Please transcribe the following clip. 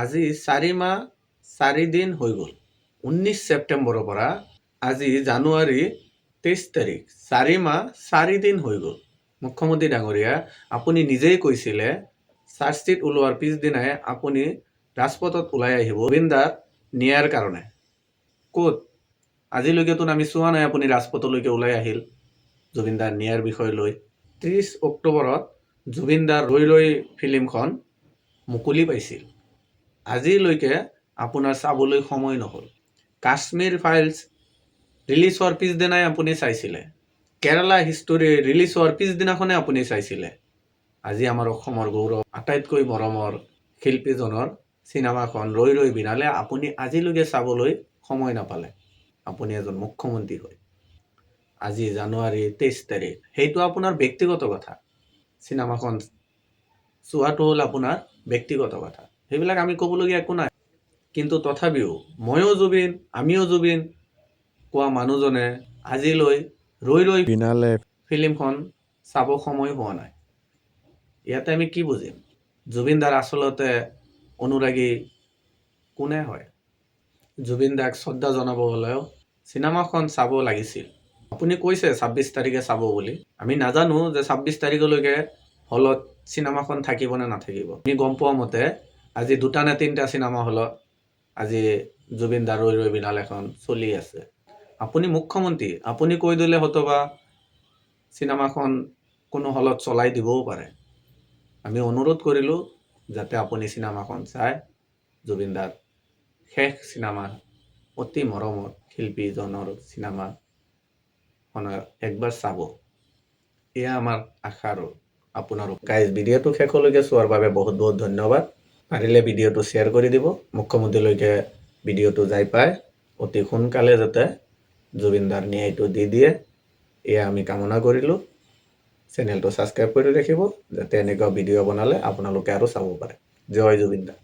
আজি চাৰি মাহ, চাৰি দিন হৈ গ'ল। ঊনৈছ ছেপ্টেম্বৰৰ পৰা আজি জানুৱাৰী তেইছ তাৰিখ, চাৰি মাহ, চাৰি দিন হৈ গ'ল। মুখ্যমন্ত্ৰী ডাঙৰীয়া, আপুনি নিজেই কৈছিলে চাৰ্জশ্বিট ওলোৱাৰ পিছদিনাই আপুনি ৰাজপথত ওলাই আহিব জুবিনদাক নিয়াৰ কাৰণে। ক'ত? আজিলৈকেতো আমি চোৱা নাই আপুনি ৰাজপথলৈকে ওলাই আহিল জুবিনদাৰ নিয়াৰ বিষয় লৈ। ত্ৰিছ অক্টোবৰত জুবিনদাৰ ৰৈ ৰৈ ফিল্মখন মুকলি পাইছিল। আজিলৈকে আপোনাৰ চাবলৈ সময় নহ'ল। কাশ্মীৰ ফাইলছ ৰিলিজ হোৱাৰ পিছদিনাই আপুনি চাইছিলে। কেৰালা হিষ্টৰী ৰিলিজ হোৱাৰ পিছদিনাখনে আপুনি চাইছিলে। আজি আমাৰ অসমৰ গৌৰৱ আটাইতকৈ মৰমৰ শিল্পীজনৰ চিনেমাখন ৰৈ ৰৈ বিনালে আপুনি আজিলৈকে চাবলৈ সময় নাপালে। আপুনি এজন মুখ্যমন্ত্ৰী হয়। আজি জানুৱাৰী তেইছ তাৰিখ, সেইটো আপোনাৰ ব্যক্তিগত কথা। চিনেমাখন চোৱাটো হ'ল আপোনাৰ ব্যক্তিগত কথা। সেইবিলাক আমি ক'বলগীয়া একো নাই। কিন্তু তথাপিও ময়ো জুবিন আমিও জুবিন কোৱা মানুহজনে আজিলৈ ৰৈ ৰৈ বিনালে ফিল্মখন চাব সময় হোৱা নাই। ইয়াতে আমি কি বুজিম? জুবিনদাৰ আচলতে অনুৰাগী কোনে হয়? জুবিন দাক শ্ৰদ্ধা জনাব হ'লেও চিনেমাখন চাব লাগিছিল। আপুনি কৈছে ছাব্বিছ তাৰিখে চাব বুলি। আমি নাজানো যে ছাব্বিছ তাৰিখলৈকে হলত চিনেমাখন থাকিব নে নাথাকিব। আমি গম পোৱা মতে আজি দুটা নে তিনিটা চিনেমা হলত আজি জুবিন দাৰ ৰৈ বিনাল এখন চলি আছে। আপুনি মুখ্যমন্ত্ৰী, আপুনি কৈ দিলে হয়তোবা চিনেমাখন কোনো হলত চলাই দিবও পাৰে। আমি অনুৰোধ কৰিলোঁ যাতে আপুনি চিনেমাখন চাই জুবিন দাৰ শেষ চিনেমা, অতি মৰমৰ শিল্পীজনৰ চিনেমাখন একবাৰ চাব। এয়া আমাৰ আশা আৰু আপোনাৰো গাইজ ভিডিঅ'টো শেষলৈকে চোৱাৰ বাবে বহুত বহুত ধন্যবাদ। পাৰিলে ভিডিঅ'টো শ্বেয়াৰ কৰি দিব। মুখ্যমন্ত্ৰীলৈকে ভিডিঅ'টো যাই পায়। অতি সোনকালে যাতে জুবিনদাৰ ন্যায়টো দি দিয়ে। এয়া আমি কামনা কৰিলোঁ। চেনেলটো ছাবস্ক্ৰাইব কৰি ৰাখিব, যাতে এনেকুৱা ভিডিঅ' বনালে আপোনালোকে আৰু চাব পাৰে। জয় জুবিন দা